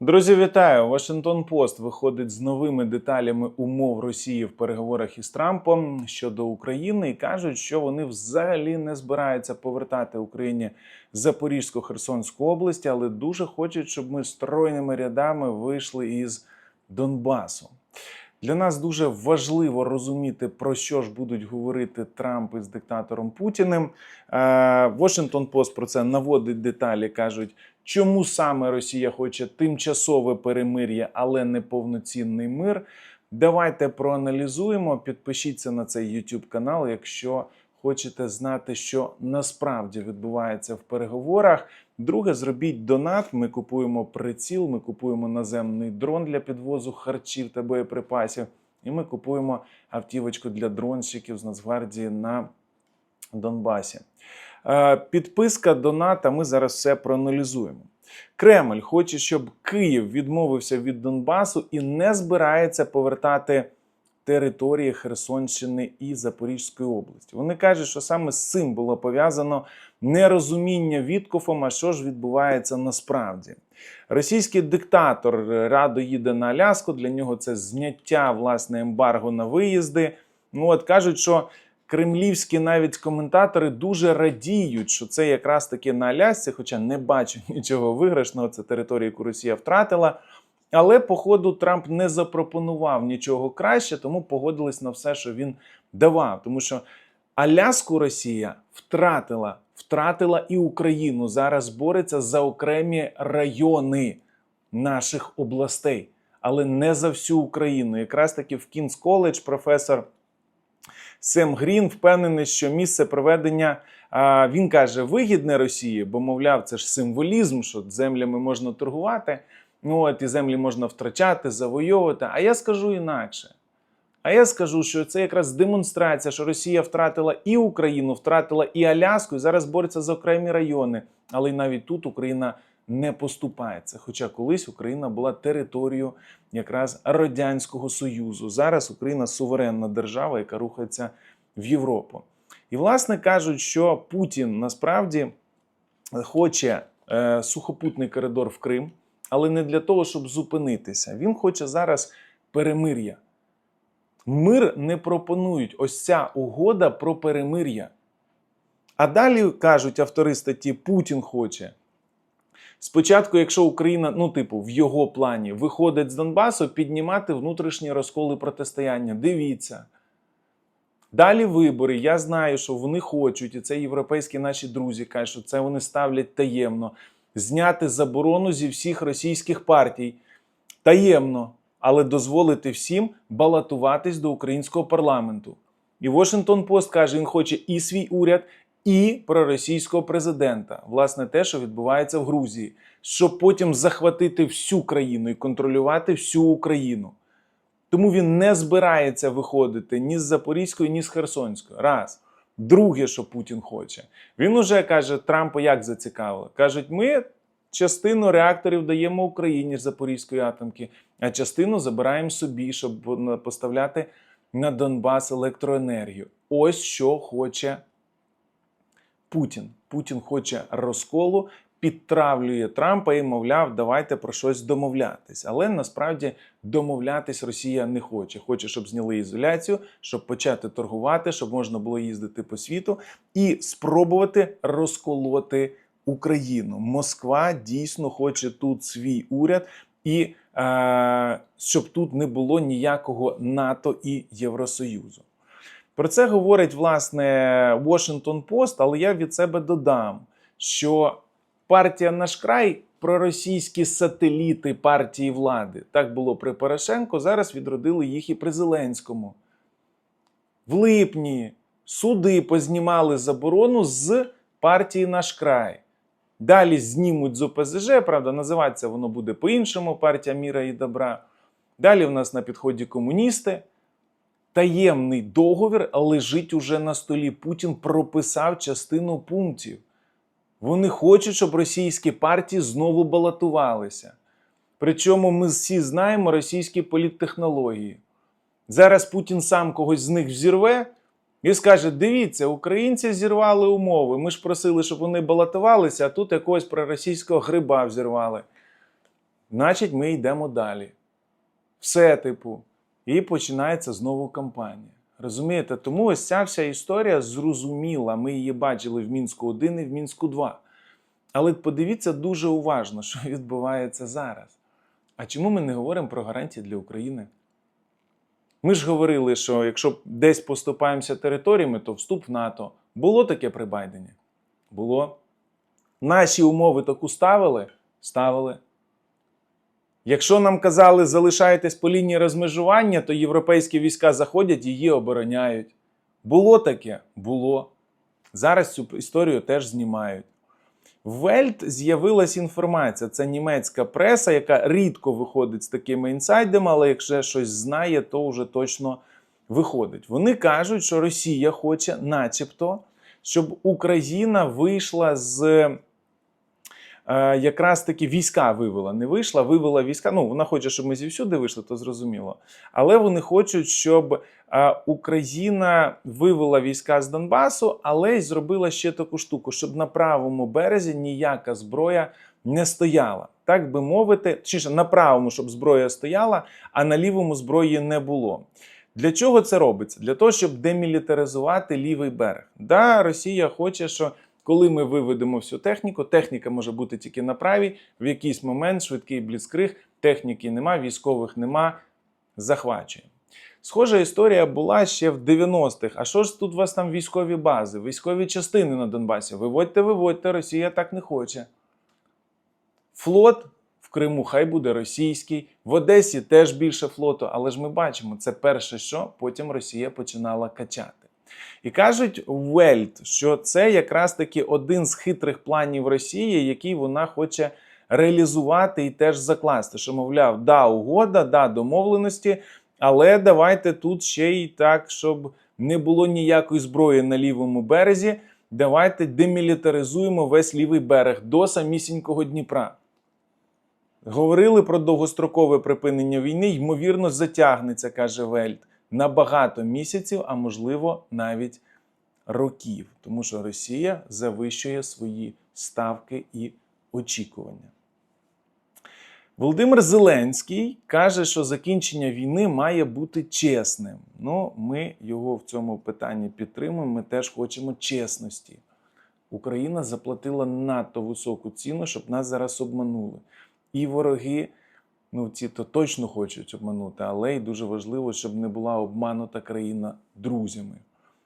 Друзі, вітаю! Вашингтон Пост виходить з новими деталями умов Росії в переговорах із Трампом щодо України і кажуть, що вони взагалі не збираються повертати Україні Запорізьку Херсонську область, але дуже хочуть, щоб ми стройними рядами вийшли із Донбасу. Для нас дуже важливо розуміти, про що ж будуть говорити Трамп із диктатором Путіним. Вашингтон Пост про це наводить деталі. кажуть, чому саме Росія хоче тимчасове перемир'я, але не повноцінний мир. Давайте проаналізуємо. Підпишіться на цей YouTube канал, якщо хочете знати, що насправді відбувається в переговорах. Друге, зробіть донат. Ми купуємо приціл, ми купуємо наземний дрон для підвозу харчів та боєприпасів. І ми купуємо автівочку для дронщиків з Нацгвардії на Донбасі. Е, Підписка доната. Ми зараз все проаналізуємо. Кремль хоче, щоб Київ відмовився від Донбасу і не збирається повертати території Херсонщини і Запорізької області. Вони кажуть, що саме з цим було пов'язано нерозуміння Віткофом, а що ж відбувається насправді. Російський диктатор радо їде на Аляску. Для нього це зняття власне ембарго на виїзди. Ну от кажуть, що кремлівські навіть коментатори дуже радіють, що це якраз таки на Алясці, хоча не бачу нічого виграшного. Це територія, яку Росія втратила. Але, походу, Трамп не запропонував нічого краще, тому погодились на все, що він давав. Тому що Аляску Росія втратила, втратила і Україну. Зараз бореться за окремі райони наших областей, але не за всю Україну. Якраз таки в Кінс коледж професор Сем Грін впевнений, що місце проведення. Він каже, вигідне Росії, бо, мовляв, це ж символізм, що землями можна торгувати. Ну, от і землі можна втрачати, завойовувати. А я скажу інакше. А я скажу, що це якраз демонстрація, що Росія втратила і Україну, втратила і Аляску, і зараз бореться за окремі райони. Але й навіть тут Україна не поступається. Хоча колись Україна була територією якраз Радянського Союзу. Зараз Україна суверенна держава, яка рухається в Європу. І, власне, кажуть, що Путін насправді хоче е, сухопутний коридор в Крим але не для того, щоб зупинитися. Він хоче зараз перемир'я. Мир не пропонують. Ось ця угода про перемир'я. А далі кажуть автори статті, Путін хоче. Спочатку, якщо Україна, ну, типу, в його плані виходить з Донбасу, піднімати внутрішні розколи протистояння. Дивіться. Далі вибори. Я знаю, що вони хочуть, і це європейські наші друзі кажуть, що це вони ставлять таємно зняти заборону зі всіх російських партій таємно, але дозволити всім балотуватись до українського парламенту. І Washington Post каже, він хоче і свій уряд, і проросійського президента. Власне, те, що відбувається в Грузії, щоб потім захватити всю країну і контролювати всю Україну. Тому він не збирається виходити ні з Запорізької, ні з Херсонської. Раз. Друге, що Путін хоче, він уже каже Трампу, як зацікавило. Кажуть, ми частину реакторів даємо Україні з Запорізької атомки, а частину забираємо собі, щоб поставляти на Донбас електроенергію. Ось що хоче Путін. Путін хоче розколу. Підтравлює Трампа і, мовляв, давайте про щось домовлятись. Але насправді домовлятись Росія не хоче. Хоче, щоб зняли ізоляцію, щоб почати торгувати, щоб можна було їздити по світу і спробувати розколоти Україну. Москва дійсно хоче тут свій уряд і е, щоб тут не було ніякого НАТО і Євросоюзу. Про це говорить власне Washington Post, але я від себе додам, що партія наш край проросійські сателіти партії влади. Так було при Порошенко. Зараз відродили їх і при Зеленському. В липні суди познімали заборону з партії наш край. Далі знімуть з ОПЗЖ, правда, називатися воно буде по-іншому партія Міра і Добра. Далі в нас на підході комуністи. Таємний договір лежить уже на столі. Путін прописав частину пунктів. Вони хочуть, щоб російські партії знову балотувалися. Причому ми всі знаємо російські політтехнології. Зараз Путін сам когось з них взірве і скаже: дивіться, українці зірвали умови. Ми ж просили, щоб вони балотувалися, а тут якогось проросійського гриба взірвали. значить ми йдемо далі. Все, типу, і починається знову кампанія. Розумієте? Тому ось ця вся історія зрозуміла. Ми її бачили в Мінську 1 і в Мінську 2. Але подивіться дуже уважно, що відбувається зараз. А чому ми не говоримо про гарантії для України? Ми ж говорили, що якщо десь поступаємося територіями, то вступ в НАТО. Було таке при Байдені? Було. Наші умови таку ставили? Ставили. Якщо нам казали, залишайтесь по лінії розмежування, то європейські війська заходять її обороняють. Було таке? Було. Зараз цю історію теж знімають. В Вельт з'явилась інформація. Це німецька преса, яка рідко виходить з такими інсайдами, але якщо щось знає, то вже точно виходить. Вони кажуть, що Росія хоче, начебто, щоб Україна вийшла з. Е, Якраз таки війська вивела, не вийшла, вивела війська. Ну, вона хоче, щоб ми зівсюди вийшли, то зрозуміло. Але вони хочуть, щоб е, Україна вивела війська з Донбасу, але й зробила ще таку штуку, щоб на правому березі ніяка зброя не стояла. Так би мовити, точніше, на правому, щоб зброя стояла, а на лівому зброї не було. Для чого це робиться? Для того, щоб демілітаризувати лівий берег. Да, Росія хоче, що коли ми виведемо всю техніку, техніка може бути тільки на правій, в якийсь момент швидкий бліцкриг, техніки нема, військових нема, захвачує. Схожа історія була ще в 90-х. А що ж тут у вас там військові бази, військові частини на Донбасі? Виводьте, виводьте, Росія так не хоче. Флот в Криму хай буде російський, в Одесі теж більше флоту, але ж ми бачимо, це перше, що потім Росія починала качати. І кажуть Вельт, що це якраз таки один з хитрих планів Росії, який вона хоче реалізувати і теж закласти. Що, мовляв, да, угода, да, домовленості, але давайте тут ще й так, щоб не було ніякої зброї на лівому березі. Давайте демілітаризуємо весь лівий берег до самісінького Дніпра. Говорили про довгострокове припинення війни, ймовірно, затягнеться, каже Вельт, на багато місяців, а можливо навіть років, тому що Росія завищує свої ставки і очікування. Володимир Зеленський каже, що закінчення війни має бути чесним. Ну, ми його в цьому питанні підтримуємо. Ми теж хочемо чесності. Україна заплатила надто високу ціну, щоб нас зараз обманули. І вороги, ну ці то точно хочуть обманути, але й дуже важливо, щоб не була обманута країна друзями.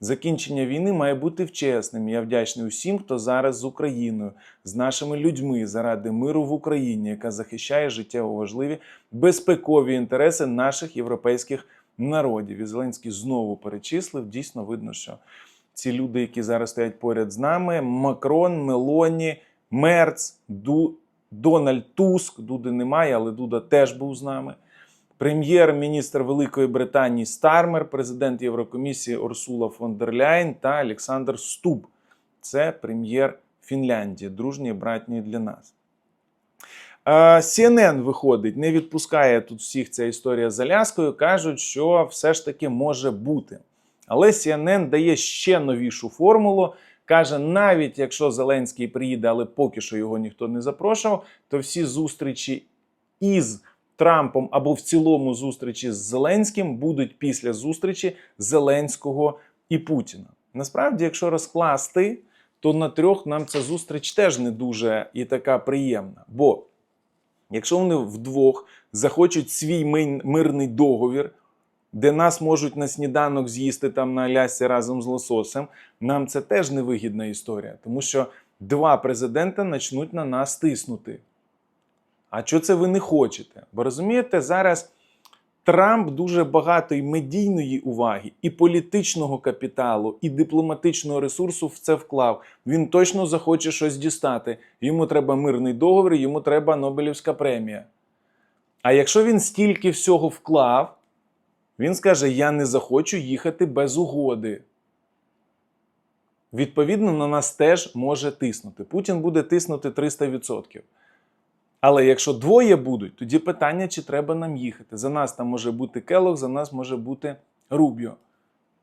Закінчення війни має бути вчесним. Я вдячний усім, хто зараз з Україною, з нашими людьми заради миру в Україні, яка захищає життєво важливі безпекові інтереси наших європейських народів. І Зеленський знову перечислив. Дійсно видно, що ці люди, які зараз стоять поряд з нами: Макрон, Мелоні, Мерц, Ду. Дональд Туск, Дуди немає, але Дуда теж був з нами. Прем'єр-міністр Великої Британії Стармер, президент Єврокомісії Урсула фон дер Ляйн та Олександр Стуб. Це прем'єр Фінляндії, дружній і братній для нас. Е, CNN виходить, не відпускає тут всіх ця історія з Аляскою. Кажуть, що все ж таки може бути. Але CNN дає ще новішу формулу. Каже, навіть якщо Зеленський приїде, але поки що його ніхто не запрошував, то всі зустрічі із Трампом або в цілому зустрічі з Зеленським будуть після зустрічі Зеленського і Путіна. Насправді, якщо розкласти, то на трьох нам ця зустріч теж не дуже і така приємна. Бо якщо вони вдвох захочуть свій мирний договір, де нас можуть на сніданок з'їсти там на Алясці разом з лососем, нам це теж невигідна історія, тому що два президента почнуть на нас тиснути. А що це ви не хочете? Бо розумієте, зараз Трамп дуже багато і медійної уваги, і політичного капіталу, і дипломатичного ресурсу в це вклав. Він точно захоче щось дістати. Йому треба мирний договір, йому треба Нобелівська премія. А якщо він стільки всього вклав, він скаже: Я не захочу їхати без угоди. Відповідно, на нас теж може тиснути. Путін буде тиснути 300%. Але якщо двоє будуть, тоді питання, чи треба нам їхати. За нас там може бути Келог, за нас може бути Рубіо.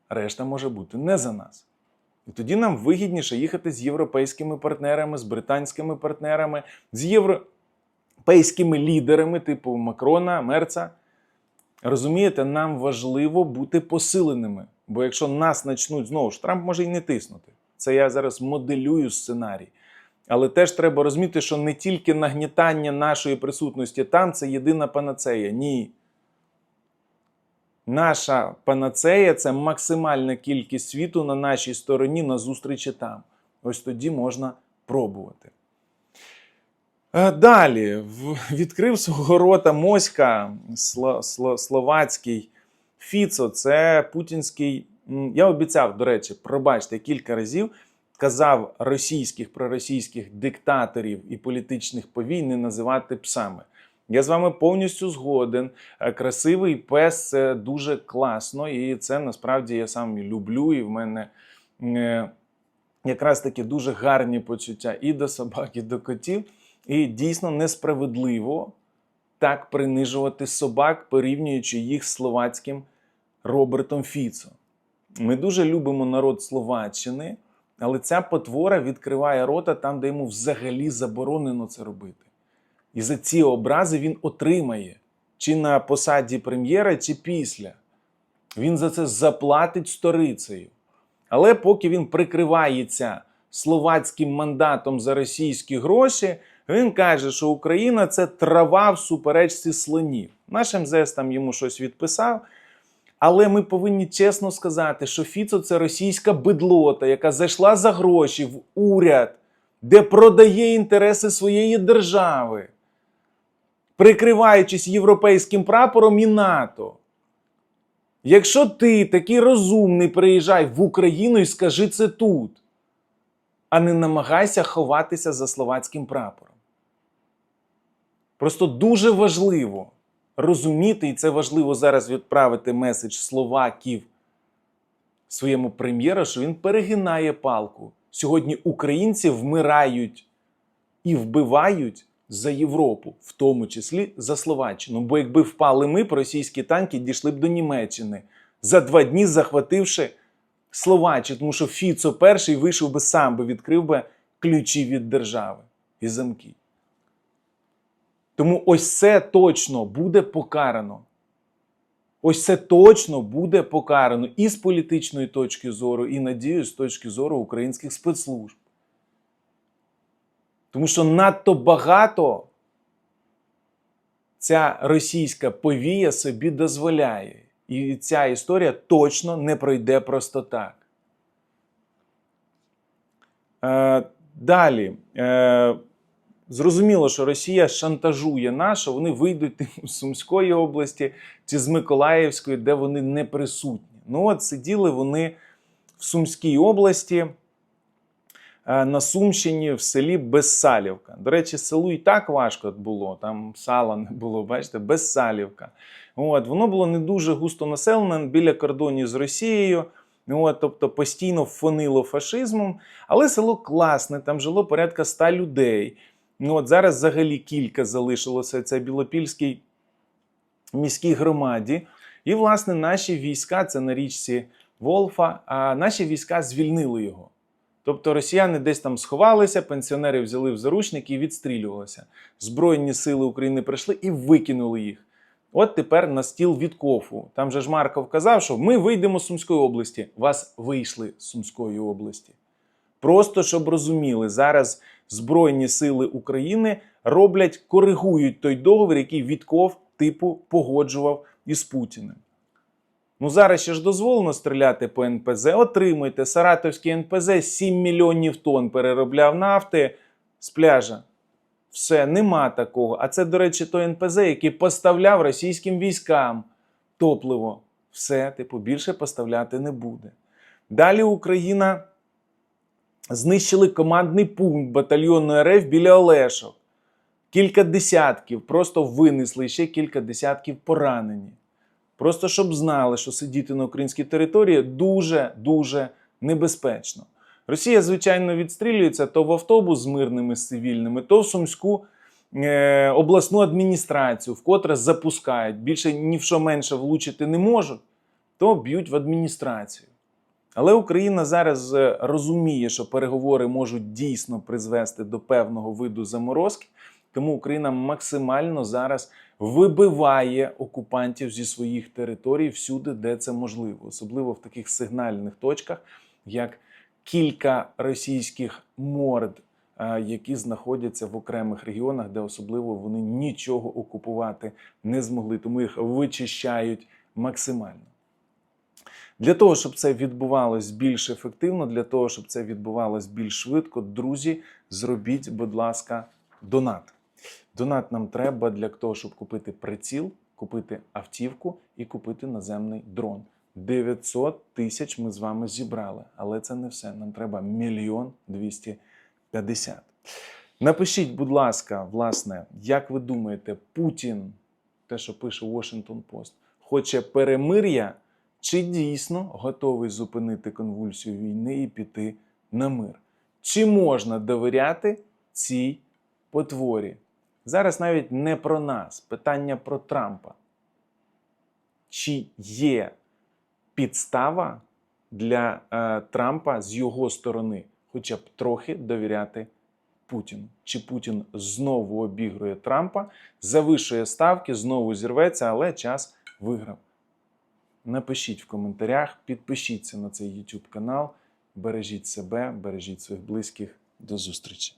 Решта може бути не за нас. І тоді нам вигідніше їхати з європейськими партнерами, з британськими партнерами, з європейськими лідерами, типу Макрона, Мерца. Розумієте, нам важливо бути посиленими. Бо якщо нас почнуть знову ж, Трамп може й не тиснути. Це я зараз моделюю сценарій. Але теж треба розуміти, що не тільки нагнітання нашої присутності там це єдина панацея. Ні. Наша панацея це максимальна кількість світу на нашій стороні на зустрічі там. Ось тоді можна пробувати. Е, Далі відкрив свого рота Моська словацький Фіцо. Це путінський. Я обіцяв, до речі, пробачте кілька разів. Казав російських проросійських диктаторів і політичних повій не називати псами. Я з вами повністю згоден. Е, Красивий пес це дуже класно, і це насправді я сам люблю. І в мене е, якраз таки дуже гарні почуття і до собак, і до котів. І дійсно несправедливо так принижувати собак, порівнюючи їх з словацьким Робертом Фіцо. Ми дуже любимо народ Словаччини, але ця потвора відкриває рота там, де йому взагалі заборонено це робити. І за ці образи він отримає чи на посаді прем'єра, чи після. Він за це заплатить сторицею. Але поки він прикривається словацьким мандатом за російські гроші, він каже, що Україна це трава в суперечці слонів. Наш МЗС там йому щось відписав. Але ми повинні чесно сказати, що Фіцо це російська бидлота, яка зайшла за гроші в уряд, де продає інтереси своєї держави, прикриваючись європейським прапором і НАТО. Якщо ти такий розумний, приїжджай в Україну і скажи це тут, а не намагайся ховатися за словацьким прапором. Просто дуже важливо розуміти, і це важливо зараз відправити меседж Словаків своєму прем'єру, що він перегинає палку. Сьогодні українці вмирають і вбивають за Європу, в тому числі за Словаччину. Бо якби впали ми, російські танки дійшли б до Німеччини, за два дні захвативши Словаччину, тому що Фіцо перший вийшов би сам би відкрив би ключі від держави і замки. Тому ось це точно буде покарано. Ось це точно буде покарано і з політичної точки зору, і надію, з точки зору українських спецслужб. Тому що надто багато ця російська повія собі дозволяє. І ця історія точно не пройде просто так. Е, далі. Е, Зрозуміло, що Росія шантажує нас, вони вийдуть з Сумської області чи з Миколаївської, де вони не присутні. Ну от сиділи вони в Сумській області е, на Сумщині в селі Безсалівка. До речі, селу і так важко було, там сала не було, бачите, Безсалівка. От, воно було не дуже густо населене біля кордонів з Росією. От, тобто постійно фонило фашизмом, але село класне, там жило порядка ста людей. Ну, от зараз взагалі кілька залишилося. Це Білопільській міській громаді. І, власне, наші війська, це на річці Волфа, а наші війська звільнили його. Тобто росіяни десь там сховалися, пенсіонери взяли в заручники і відстрілювалися. Збройні сили України прийшли і викинули їх. От тепер на стіл від кофу. Там же ж Марков казав, що ми вийдемо з Сумської області. Вас вийшли з Сумської області. Просто щоб розуміли, зараз Збройні сили України роблять, коригують той договір, який Вітков типу погоджував із Путіним. Ну зараз ще ж дозволено стріляти по НПЗ. Отримуйте. Саратовський НПЗ 7 мільйонів тонн переробляв нафти з пляжа. Все, нема такого. А це, до речі, той НПЗ, який поставляв російським військам топливо. Все, типу, більше поставляти не буде. Далі Україна знищили командний пункт батальйону РФ біля Олешок. Кілька десятків просто винесли, ще кілька десятків поранені. Просто щоб знали, що сидіти на українській території дуже-дуже небезпечно. Росія, звичайно, відстрілюється то в автобус з мирними з цивільними, то в Сумську е, обласну адміністрацію, вкотре запускають. Більше ні в що менше влучити не можуть, то б'ють в адміністрацію. Але Україна зараз е, розуміє, що переговори можуть дійсно призвести до певного виду заморозки. Тому Україна максимально зараз вибиває окупантів зі своїх територій всюди, де це можливо, особливо в таких сигнальних точках, як кілька російських морд, е, які знаходяться в окремих регіонах, де особливо вони нічого окупувати не змогли, тому їх вичищають максимально. Для того, щоб це відбувалось більш ефективно, для того, щоб це відбувалось більш швидко, друзі, зробіть, будь ласка, донат. Донат нам треба для того, щоб купити приціл, купити автівку і купити наземний дрон. 900 тисяч ми з вами зібрали, але це не все. Нам треба мільйон 250. Напишіть, будь ласка, власне, як ви думаєте, Путін, те, що пише Washington Post, хоче перемир'я чи дійсно готовий зупинити конвульсію війни і піти на мир? Чи можна довіряти цій потворі? Зараз навіть не про нас, питання про Трампа. Чи є підстава для е, Трампа з його сторони, хоча б трохи довіряти Путіну? Чи Путін знову обігрує Трампа, завишує ставки, знову зірветься, але час виграв? Напишіть в коментарях, підпишіться на цей YouTube канал, бережіть себе, бережіть своїх близьких. До зустрічі!